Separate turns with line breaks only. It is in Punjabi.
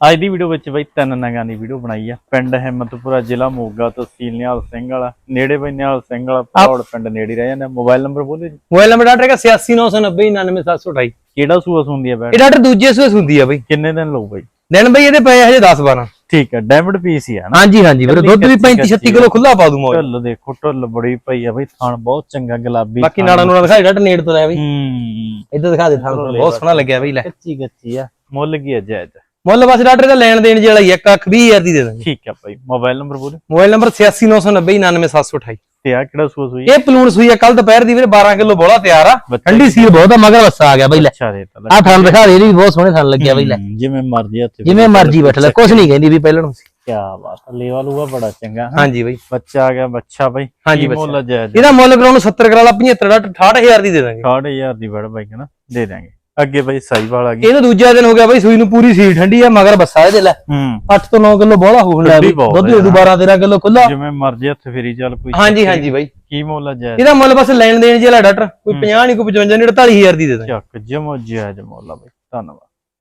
ਅੱਜ ਦੀ ਵੀਡੀਓ ਵਿੱਚ ਬਈ ਤਿੰਨ ਨਗਾਂ ਦੀ ਵੀਡੀਓ ਬਣਾਈ ਆ। ਪਿੰਡ ਹਿੰਮਤਪੁਰਾ ਜ਼ਿਲ੍ਹਾ ਮੋਗਾ ਤਹਿਸੀਲ ਨਿਹਾਲ ਸਿੰਘ ਵਾਲਾ। ਨੇੜੇ ਬਈ ਨਿਹਾਲ ਸਿੰਘ ਵਾਲਾ ਪੌੜ ਪਿੰਡ ਨੇੜੇ ਰਹਿ ਜਾਂਦਾ ਮੋਬਾਈਲ ਨੰਬਰ ਬੋਲੇ ਜੀ।
ਮੋਬਾਈਲ ਨੰਬਰ ਡਾਕਟਰ ਦਾ 8699099728
ਕਿਹੜਾ ਸੂਆ ਸੁੰਦੀ ਆ ਬੈਡ
ਇਹ ਡਾਕਟਰ ਦੂਜੇ ਸੂਏ ਹੁੰਦੀ ਆ ਬਈ।
ਕਿੰਨੇ ਦਿਨ ਲਊ ਬਈ?
ਦਿਨ ਬਈ ਇਹਦੇ ਪਏ ਹਜੇ 10 12
ਠੀਕ ਹੈ ਡੈਮਡ ਪੀਸ ਹੀ ਆ ਨਾ
ਹਾਂਜੀ ਹਾਂਜੀ ਵੀਰੇ ਦੁੱਧ ਵੀ 35 36 ਕਿਲੋ ਖੁੱਲਾ ਪਾ ਦੂ ਮੋਲ
ਢੁੱਲ ਦੇਖੋ ਢੁੱਲ ਬੜੀ ਪਈ ਆ ਬਈ ਥਣ ਬਹੁਤ ਚੰਗਾ ਗੁਲਾਬੀ
ਬਾਕੀ ਨਾੜਾ ਨੂੜਾ ਦਿਖਾਈ ਡਾਕਟਰ ਨੇੜ ਤੋਂ ਲੈ ਬਈ।
ਹੂੰ।
ਇੱਧਰ ਦਿਖਾ ਦੇ ਥਾਂ ਬਹੁਤ ਸੋਹਣਾ ਲੱਗਿਆ ਬਈ ਲੈ।
ਕੱਚੀ ਕੱਚੀ ਆ। ਮੁੱਲ ਆ ਜਾਇਜ਼
ਮੁੱਲ ਬਸ ਡਾਕਟਰ ਦਾ ਲੈਣ ਦੇਣ ਜਿਹੜਾ ਹੀ ਆ, ਇੱਕ ਅੱਖ 20000 ਦੀ ਦੇ ਦਾਂਗੇ।
ਠੀਕ ਹੈ ਭਾਈ ਮੋਬਾਈਲ ਨੰਬਰ ਬੋਲੇ।
ਮੋਬਾਈਲ ਨੰਬਰ 8699099728
ਤੇ ਆ ਕਿਹੜਾ ਸੂਆ ਸੂਈ?
ਇਹ ਪਲੂਣ ਸੂਈ ਆ ਕੱਲ ਦੁਪਹਿਰ ਦੀ ਵੀਰੇ 12 ਕਿਲੋ ਬੋਲਾ ਤਿਆਰ ਆ। ਠੰਡੀ ਸੀਲ ਬਹੁਤ ਆ ਮਗਰ ਬੱਸਾ ਆ ਗਿਆ ਬਈ ਲੈ।
ਅੱਛਾ ਰੇਟ
ਆ ਥਣ ਦਿਖਾ ਦੇ ਵੀ ਬਹੁਤ ਸੋਹਣੇ ਥਣ ਲੱਗਿਆ ਬਈ ਲੈ।
ਜਿਵੇਂ ਮਰਜ਼ੀ ਹੱਥ
ਜਿਵੇਂ ਮਰਜ਼ੀ ਬੈਠ ਲੈ ਕੁਛ ਨਹੀਂ ਕਹਿੰਦੀ ਵੀ ਪਹਿਲਾਂ ਨੂੰ
ਕੀ ਬਾਤ ਲੇਵਾ ਲੂਆ ਬੜਾ ਚੰਗਾ।
ਹਾਂਜੀ ਬਈ।
ਬੱਚਾ ਆ ਗਿਆ ਬੱਚਾ ਬਾਈ
ਹਾਂਜੀ।
ਮੁੱਲ ਜਾਇਜ਼
ਇਹਦਾ ਮੁੱਲ ਕਰਾਉਣ ਨੂੰ 70 ਕਰਾ ਲਾ 75 ਡਾਕਟਰ 68000 ਦੀ ਦੇ ਦਾਂਗੇ।
60000 ਦੀ ਬੜ ਬਾਈ ਕਹਿੰਦਾ ਦੇ ਦਾਂਗੇ। ਅੱਗੇ ਬਾਈ ਸਾਈਵਾਲ ਆ ਗਈ।
ਇਹਨੂੰ ਦੂਜਾ ਦਿਨ ਹੋ ਗਿਆ ਬਈ ਸੂਈ ਨੂੰ ਪੂਰੀ ਸੀਲ ਠੰਡੀ ਆ ਮਗਰ ਬੱਸਾ ਇਹਦੇ ਲੈ।
ਹੂੰ।
8 ਤੋਂ 9 ਕਿਲੋ ਬੋਲਾ ਹੋਣ ਲੈ
ਠੰਡੀ
ਬਈ
ਬਹੁਤ
ਦੁੱਧ
ਹੈ
ਦੇ 12 13 ਕਿਲੋ ਖੁੱਲਾ
ਜਿਵੇਂ ਮਰਜ਼ੀ ਹੱਥ ਫੇਰੀ ਚੱਲ ਕੋਈ
ਹਾਂਜੀ ਹਾਂਜੀ ਬਾਈ।
ਕੀ ਮੁੱਲ ਆ ਜਾਇਜ਼
ਇਹਦਾ ਮੁੱਲ ਬਸ ਲੈਣ ਦੇਣ ਜਿਹੜਾ ਡਾਕਟਰ। ਕੋਈ 50 ਨਹੀਂ ਕੋਈ 55 ਨਹੀਂ 48000 ਦੀ ਦੇ ਦਾਂਗੇ।
ਚੱਕ ਜਮੋ ਜਾਇਜ਼ ਮੁੱਲ ਆ ਬਾਈ। ਧੰਨਵਾਦ।